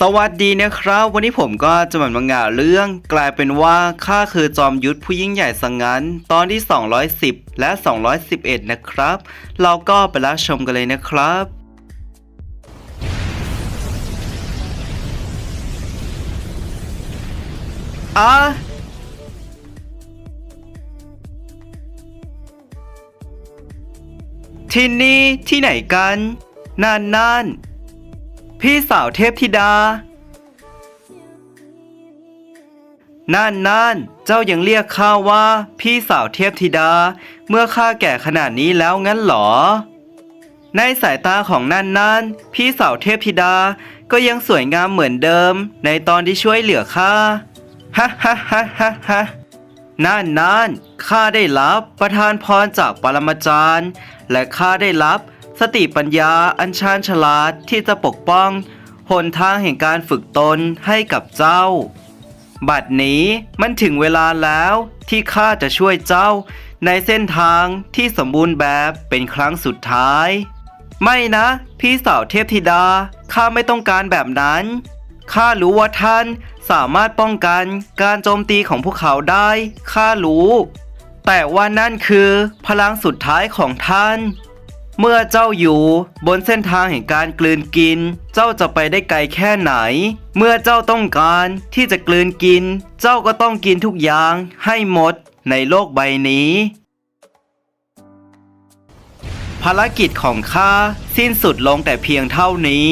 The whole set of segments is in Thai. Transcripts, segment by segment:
สวัสดีนะครับ วันนี้ผมก็จะมาบรรยาเรื่อง กลายเป็นว่าข้าคือจอมยุทธผู้ยิ่งใหญ่สังงั้น ตอนที่ 210 และ 211 นะครับ เราก็ไปรับชมกันเลยนะครับอะที่นี่ที่ไหนกัน นั่นนั่น พี่สาวเทพธิดา นั่นนั่นเจ้ายังเรียกข้าว่า พี่สาวเทพธิดา เมื่อข้าแก่ขนาดนี้แล้วงั้นหรอ ในสายตาของนั่นนั่นพี่สาวเทพธิดา ก็ยังสวยงามเหมือนเดิม ในตอนที่ช่วยเหลือข้าฮ่าฮ่าฮ่าฮ่าฮ่านั่นนั่นข้าได้รับประทานพรจากปรมาจารย์ และข้าได้รับ สติปัญญาอันชาญฉลาดที่จะปกป้องหนทางแห่งการฝึกตนให้กับเจ้า บัดนี้มันถึงเวลาแล้วที่ข้าจะช่วยเจ้า ในเส้นทางที่สมบูรณ์แบบเป็นครั้งสุดท้าย ไม่นะ พี่สาวเทพธิดาข้าไม่ต้องการแบบนั้นข้ารู้ว่าท่านสามารถป้องกันการโจมตีของพวกเขาได้ข้ารู้ แต่ว่านั่นคือพลังสุดท้ายของท่าน เมื่อเจ้าอยู่บนเส้นทางแห่งการกลืนกิน เจ้าจะไปได้ไกลแค่ไหน เมื่อเจ้าต้องการที่จะกลืนกิน เจ้าก็ต้องกินทุกอย่างให้หมดในโลกใบนี้ ภารกิจของข้าสิ้นสุดลงแต่เพียงเท่านี้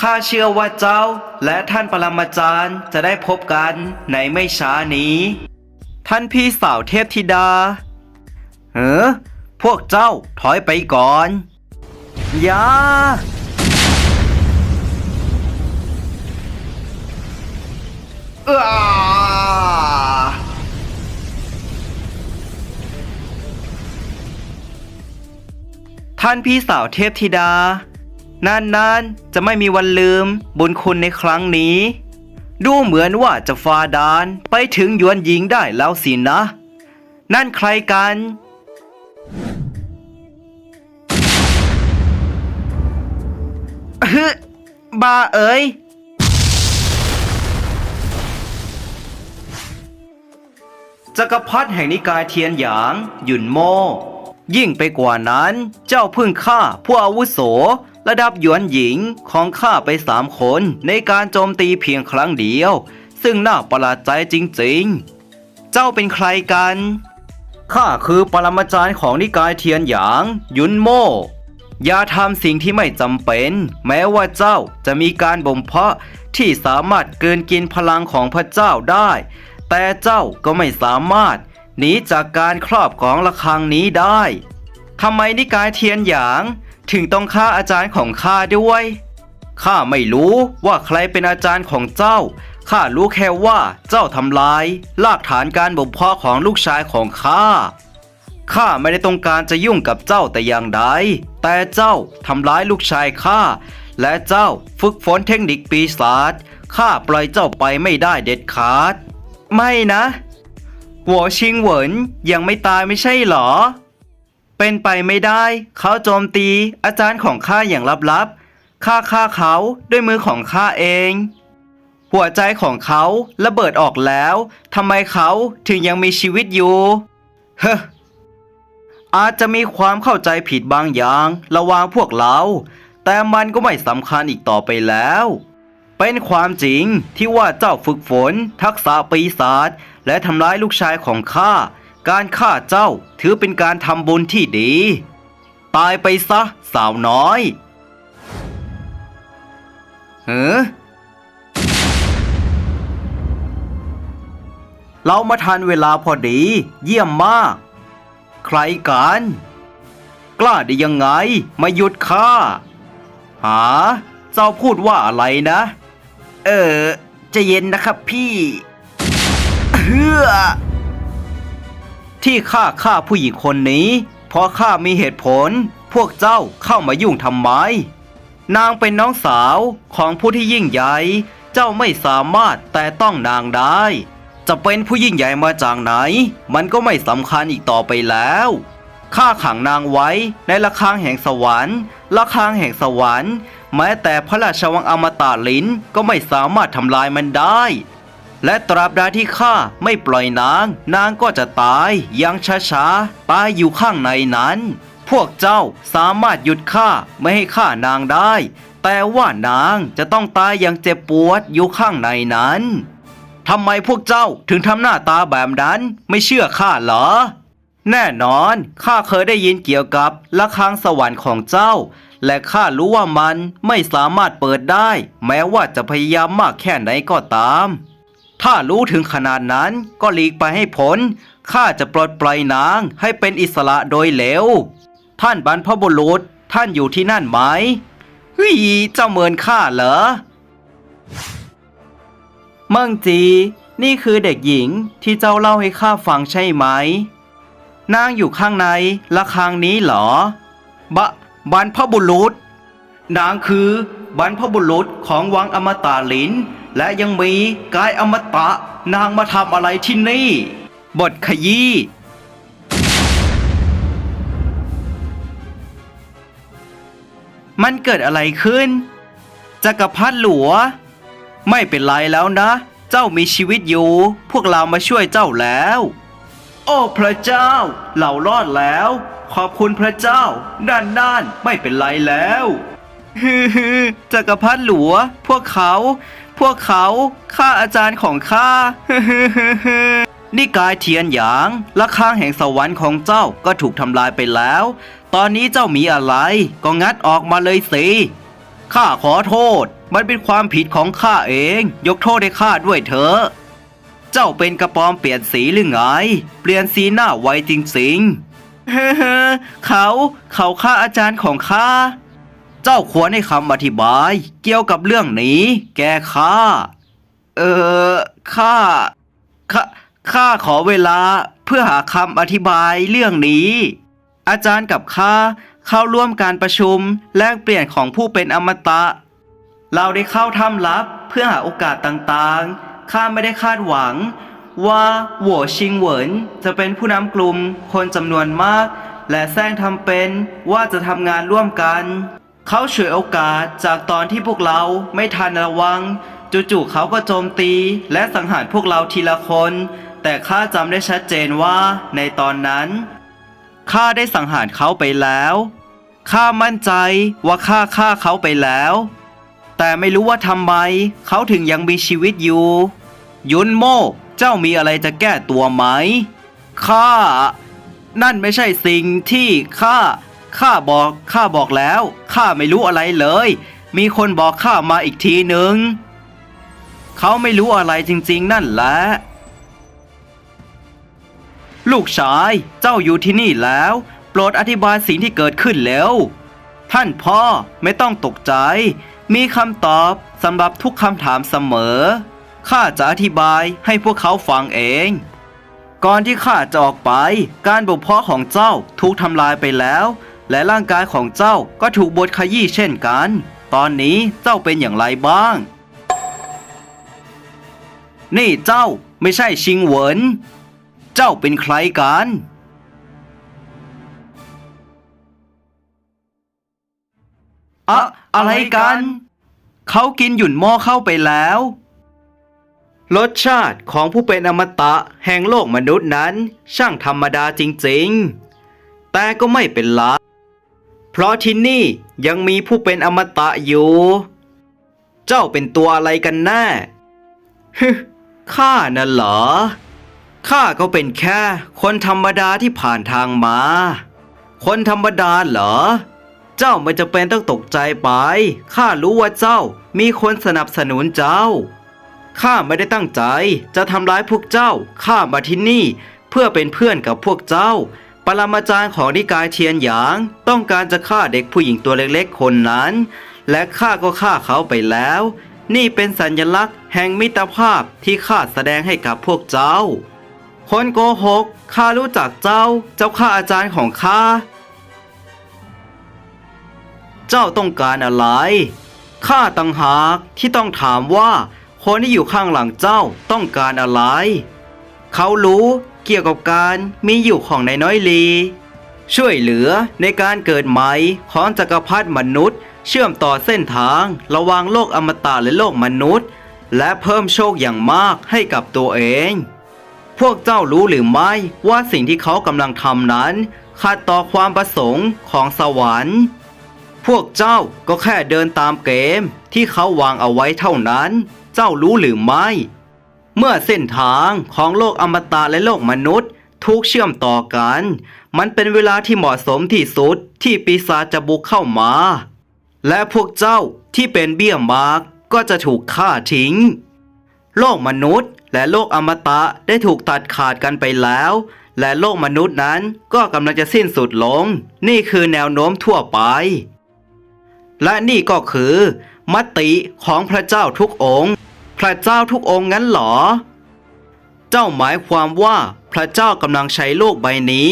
ข้าเชื่อว่าเจ้าและท่านปรมาจารย์จะได้พบกันในไม่ช้านี้ ท่านพี่สาวเทพธิดา เออพวกเจ้าถอยไปก่อน อย่า เออท่านพี่สาวเทพธิดา นานๆ จะไม่มีวันลืมบุญคุณในครั้งนี้ ดูเหมือนว่าจะฟาดานไปถึงยวนหญิงได้แล้วสินะ นั่นใครกัน ฮึบาเอ๋ยจักรพรรดิแห่งนิกายเทียนหยาง หยุนโม ยิ่งไปกว่านั้น เจ้าพึ่งฆ่าผู้อาวุโส ระดับหยวนหญิงของข้าไปสามคนในการโจมตีเพียงครั้งเดียว ซึ่งน่าประหลาดใจจริงๆ เจ้าเป็นใครกันข้าคือปรมาจารย์ของนิกายเทียนหยางหยุนโม อย่าทำสิ่งที่ไม่จำเป็น แม้ว่าเจ้าจะมีการบ่มเพาะที่สามารถเกินกินพลังของพระเจ้าได้ แต่เจ้าก็ไม่สามารถหนีจากการครอบของระฆังนี้ได้ทำไมนิกายเทียนหยาง ถึงต้องฆ่าอาจารย์ของข้าด้วยข้าไม่รู้ว่าใครเป็นอาจารย์ของเจ้าข้ารู้แค่ว่าเจ้าทำลายรากฐานการบ่มเพาะของลูกชายของข้า ข้าไม่ได้ต้องการจะยุ่งกับเจ้าแต่อย่างใด แต่เจ้าทำร้ายลูกชายข้า และเจ้าฝึกฝนเทคนิคปีศาจ ข้าปล่อยเจ้าไปไม่ได้เด็ดขาด ไม่นะหัวชิงเหวินยังไม่ตายไม่ใช่หรอ เป็นไปไม่ได้ เขาโจมตีอาจารย์ของข้าอย่างลับๆ ข้าฆ่าเขาด้วยมือของข้าเอง หัวใจของเขาระเบิดออกแล้ว ทำไมเขาถึงยังมีชีวิตอยู่ เฮ้ อาจจะมีความเข้าใจผิดบางอย่างระหว่างพวกเรา แต่มันก็ไม่สำคัญอีกต่อไปแล้ว เป็นความจริงที่ว่าเจ้าฝึกฝน ทักษะปีศาจและทำร้ายลูกชายของข้า การฆ่าเจ้าถือเป็นการทำบุญที่ดี ตายไปซะสาวน้อยเฮ้อเรามาทันเวลาพอดี เยี่ยมมาก ใครกัน กล้าได้ยังไงมาหยุดข้าหาเจ้าพูดว่าอะไรนะ เออจะเย็นนะครับพี่เฮือที่ข้าฆ่าผู้หญิงคนนี้ เพราะข้ามีเหตุผล พวกเจ้าเข้ามายุ่งทำไม นางเป็นน้องสาวของผู้ที่ยิ่งใหญ่ เจ้าไม่สามารถแต่ต้องนางได้ จะเป็นผู้ยิ่งใหญ่มาจากไหน มันก็ไม่สำคัญอีกต่อไปแล้วข้าขังนางไว้ในระฆังแห่งสวรรค์ระฆังแห่งสวรรค์ แม้แต่พระราชวังอมตะลินก็ไม่สามารถทำลายมันได้ และตราบใดที่ข้าไม่ปล่อยนาง นางก็จะตายอยังช้าๆตายอยู่ข้างในนั้น พวกเจ้าสามารถหยุดข้าไม่ให้ฆ่านางได้ แต่ว่านางจะต้องตายอย่างเจ็บปวดอยู่ข้างในนั้น ทำไมพวกเจ้าถึงทำหน้าตาแบบนั้นไม่เชื่อข้าเหรอ แน่นอนข้าเคยได้ยินเกี่ยวกับระฆังสวรรค์ของเจ้า และข้ารู้ว่ามันไม่สามารถเปิดได้ แม้ว่าจะพยายามมากแค่ไหนก็ตาม ถ้ารู้ถึงขนาดนั้นก็หลีกไปให้พ้นข้าจะปลดปล่อยนางให้เป็นอิสระโดยเร็วท่านบรรพบุรุษท่านอยู่ที่นั่นไหมเฮ้ยเจ้าเมินข้าเหรอ เมั่งจี นี่คือเด็กหญิงที่เจ้าเล่าให้ข้าฟังใช่ไหม นางอยู่ข้างในระฆังนี้เหรอ บะบรรพบุรุษ นางคือบรรพบุรุษของวังอมตะลิน และยังมีกายอมตะนางมาทำอะไรที่นี่ บทขยี้มันเกิดอะไรขึ้นจักรพรรดิหลัว ไม่เป็นไรแล้วนะ เจ้ามีชีวิตอยู่ พวกเรามาช่วยเจ้าแล้ว โอ้พระเจ้า เรารอดแล้ว ขอบคุณพระเจ้า ด้านด้านไม่เป็นไรแล้วฮือฮือจักรพรรดิหลัว พวกเขา พวกเขาข้าอาจารย์ของข้าฮือฮือฮือฮือนี่กายเทียนหยางระฆังแห่งสวรรค์ของเจ้าก็ถูกทำลายไปแล้ว ตอนนี้เจ้ามีอะไร ก็งัดออกมาเลยสิ ข้าขอโทษ มันเป็นความผิดของข้าเอง ยกโทษให้ข้าด้วยเถอะ เจ้าเป็นกระปอมเปลี่ยนสีหรือไง เปลี่ยนสีหน้าไวจริงๆเฮ้อเขาเขาฆ่าอาจารย์ของข้า เจ้าควรให้คำอธิบาย เกี่ยวกับเรื่องนี้ แกข้า เออข้าข้าข้าขอเวลาเพื่อหาคำอธิบายเรื่องนี้ อาจารย์กับข้า เข้าร่วมการประชุมแลกเปลี่ยนของผู้เป็นอมตะ เราได้เข้าถ้ำลับเพื่อหาโอกาสต่างๆ ข้าไม่ได้คาดหวัง ว่าหัวชิงเหวินจะเป็นผู้นำกลุ่มคนจำนวนมาก และแซงทำเป็นว่าจะทำงานร่วมกัน เขาฉวยโอกาสจากตอนที่พวกเราไม่ทันระวัง จู่ๆเขาก็โจมตีและสังหารพวกเราทีละคน แต่ข้าจำได้ชัดเจนว่าในตอนนั้น ข้าได้สังหารเขาไปแล้วข้ามั่นใจว่าข้าฆ่าเขาไปแล้ว แต่ไม่รู้ว่าทำไมเขาถึงยังมีชีวิตอยู่ ยุนโมเจ้ามีอะไรจะแก้ตัวไหมข้านั่นไม่ใช่สิ่งที่ข้าข้าบอกข้าบอกแล้วข้าไม่รู้อะไรเลย มีคนบอกข้ามาอีกทีหนึ่งเขาไม่รู้อะไรจริง ๆ นั่นแหละ ลูกชายเจ้าอยู่ที่นี่แล้ว โปรดอธิบายสิ่งที่เกิดขึ้นแล้ว ท่านพ่อไม่ต้องตกใจ มีคำตอบสำหรับทุกคำถามเสมอข้าจะอธิบายให้พวกเขาฟังเอง ก่อนที่ข้าจะออกไป การบ่มเพาะของเจ้าถูกทำลายไปแล้ว และร่างกายของเจ้าก็ถูกบดขยี้เช่นกัน ตอนนี้เจ้าเป็นอย่างไรบ้าง นี่เจ้าไม่ใช่ชิงเหวิน เจ้าเป็นใครกัน อะอะไรกัน เขากินหยุ่นหม้อเข้าไปแล้ว รสชาติของผู้เป็นอมตะแห่งโลกมนุษย์นั้น ช่างธรรมดาจริงๆ แต่ก็ไม่เป็นไรเพราะที่นี่ยังมีผู้เป็นอมตะอยู่ เจ้าเป็นตัวอะไรกันแน่ ฮึข้าน่ะเหรอ ข้าก็เป็นแค่ คนธรรมดาที่ผ่านทางมา คนธรรมดาเหรอ เจ้าไม่จะเป็นต้องตกใจไป ข้ารู้ว่าเจ้ามีคนสนับสนุนเจ้า ข้าไม่ได้ตั้งใจจะทำร้ายพวกเจ้า ข้ามาที่นี่ เพื่อเป็นเพื่อนกับพวกเจ้า ปรมาจารย์ของนิกายเทียนหยาง ต้องการจะฆ่าเด็กผู้หญิงตัวเล็กๆ คนนั้น และข้าก็ฆ่าเขาไปแล้ว นี่เป็นสัญลักษณ์แห่งมิตรภาพที่ข้าแสดงให้กับพวกเจ้า คนโกหกข้ารู้จักเจ้า เจ้าข้าอาจารย์ของข้า เจ้าต้องการอะไรข้าต่างหากที่ต้องถามว่า คนที่อยู่ข้างหลังเจ้าต้องการอะไร เขารู้เกี่ยวกับการมีอยู่ของนายน้อยลี ช่วยเหลือในการเกิดใหม่ของจักรพรรดิมนุษย์ เชื่อมต่อเส้นทางระหว่างโลกอมตะและโลกมนุษย์ และเพิ่มโชคอย่างมากให้กับตัวเอง พวกเจ้ารู้หรือไม่ว่าสิ่งที่เขากำลังทำนั้นขัดต่อความประสงค์ของสวรรค์ พวกเจ้าก็แค่เดินตามเกมที่เขาวางเอาไว้เท่านั้น เจ้ารู้หรือไม่ เมื่อเส้นทางของโลกอมตะและโลกมนุษย์ถูกเชื่อมต่อกัน มันเป็นเวลาที่เหมาะสมที่สุดที่ปีศาจจะบุกเข้ามา และพวกเจ้าที่เป็นเบี้ยมากก็จะถูกฆ่าทิ้ง โลกมนุษย์ และโลกอมตะได้ถูกตัดขาดกันไปแล้ว และโลกมนุษย์นั้นก็กำลังจะสิ้นสุดลง นี่คือแนวโน้มทั่วไป และนี่ก็คือ มติของพระเจ้าทุกองค์ พระเจ้าทุกองค์งั้นหรอ เจ้าหมายความว่าพระเจ้ากำลังใช้โลกใบนี้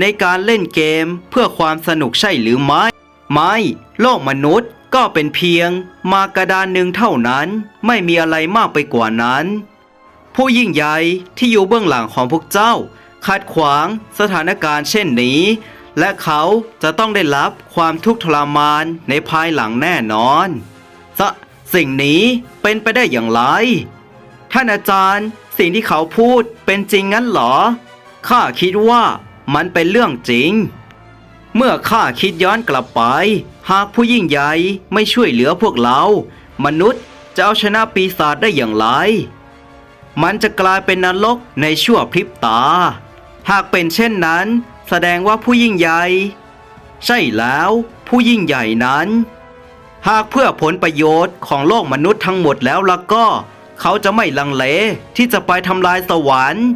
ในการเล่นเกมเพื่อความสนุกใช่หรือไม่ไม่โลกมนุษย์ก็เป็นเพียงมากระดานหนึ่งเท่านั้น ไม่มีอะไรมากไปกว่านั้น ผู้ยิ่งใหญ่ที่อยู่เบื้องหลังของพวกเจ้าขัดขวางสถานการณ์เช่นนี้ และเขาจะต้องได้รับความทุกข์ทรมานในภายหลังแน่นอนสสิ่งนี้เป็นไปได้อย่างไร ท่านอาจารย์สิ่งที่เขาพูดเป็นจริงงั้นหรอ ข้าคิดว่ามันเป็นเรื่องจริง เมื่อข้าคิดย้อนกลับไป หากผู้ยิ่งใหญ่ไม่ช่วยเหลือพวกเรา มนุษย์จะเอาชนะปีศาจได้อย่างไร มันจะกลายเป็นนรกในชั่วพริบตา หากเป็นเช่นนั้น แสดงว่าผู้ยิ่งใหญ่ ใช่แล้วผู้ยิ่งใหญ่นั้น หากเพื่อผลประโยชน์ของโลกมนุษย์ทั้งหมดแล้วล่ะก็ เขาจะไม่ลังเลที่จะไปทำลายสวรรค์